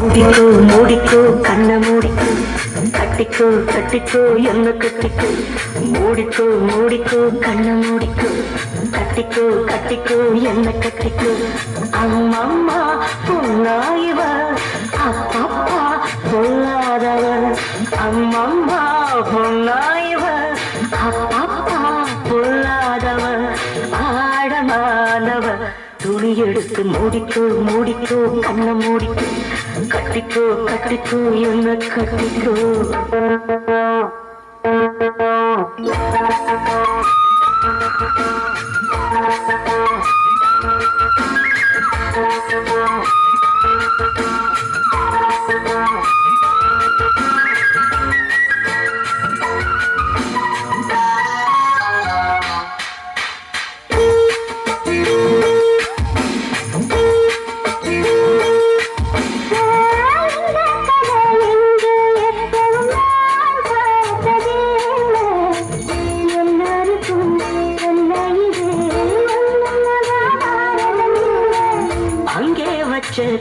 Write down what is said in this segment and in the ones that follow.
மூடிக்கோ மூடிக்கோ கண்ண மூடிக்கோ கட்டிக்கோ கட்டிக்கோ என்ன கட்டிக்கோ. மூடிக்கோ மூடிக்கோ கண்ண மூடிக்கோ. கட்டிக்கோ கட்டிக்கோ என்ன கட்டிக்கோ. அம்மம்மா பொன்னாயிவ அப்பப்பா பொல்லாதவன் அம்மம்மா பொண்ணாயவ அப்பப்பா பொல்லாதவன் ஆழமானவன் துணி எடுத்து மூடிக்கோ மூடிக்கோ கண்ண மூடிக்கோ. கட்டிக்கோ கட்டிக்கோ என்ன கட்டிக்கோ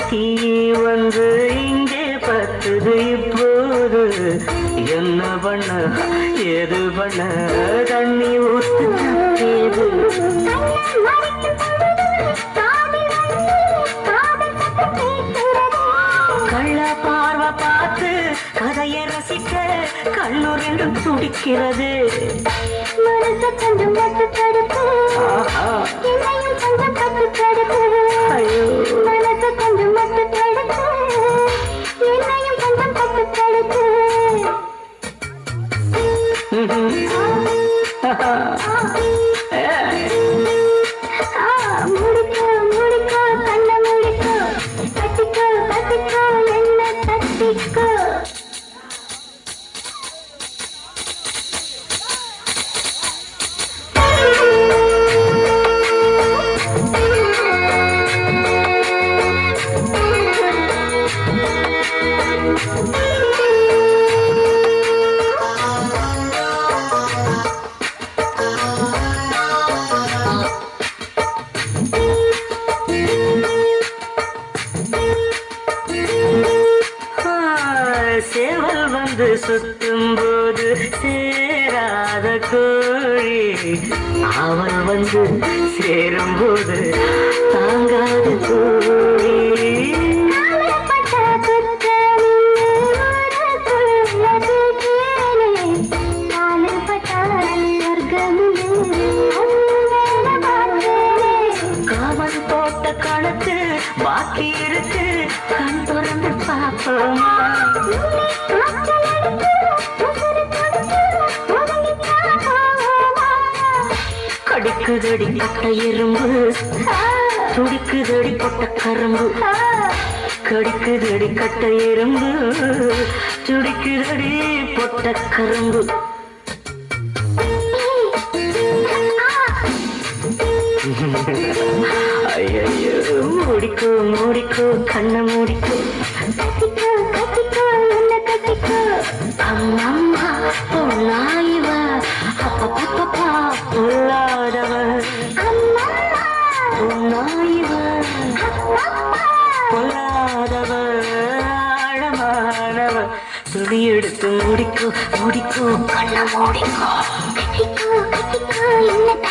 தீ வந்து இங்கே பத்துது இப்போது. என்ன பண்ண? ஏது பண்ண? தண்ணி ஊத்து. ஏது கள்ள பார்வை பார்த்து கதையை ரசிக்க கண்ணு ரெண்டும் துடிக்கிறது. ஆஹா. ஐயோ. Ha ha ha! வந்து சுத்தும் போது சேராத கோழி. அவள் வந்து சேரும் போது தாங்காத கோழி. கணக்கு பாக்கி இருக்கு. கண் திறந்து பார்ப்போமா. கடிக்குதடி பட்ட எறும்பு. துடிக்குதடி பட்ட கரும்பு. கடிக்குதடி கட்ட எறும்பு. துடிக்குதடி பொட்ட கரும்பு. ஐயோ மூடிக்கோ மூடிக்கோ கண்ண மூடிக்கோ. அம்மம்மா பொன்னாயிவ அப்பப்பப்பா பொல்லாதவ. பொன்னாயிவ பொல்லாதவ. ஆழமானவ. துணி எடுத்து முடிக்கோ முடிக்கோ கண்ண மூடிக்கோ. கத்திக்கோ கத்திக்கோ என்ன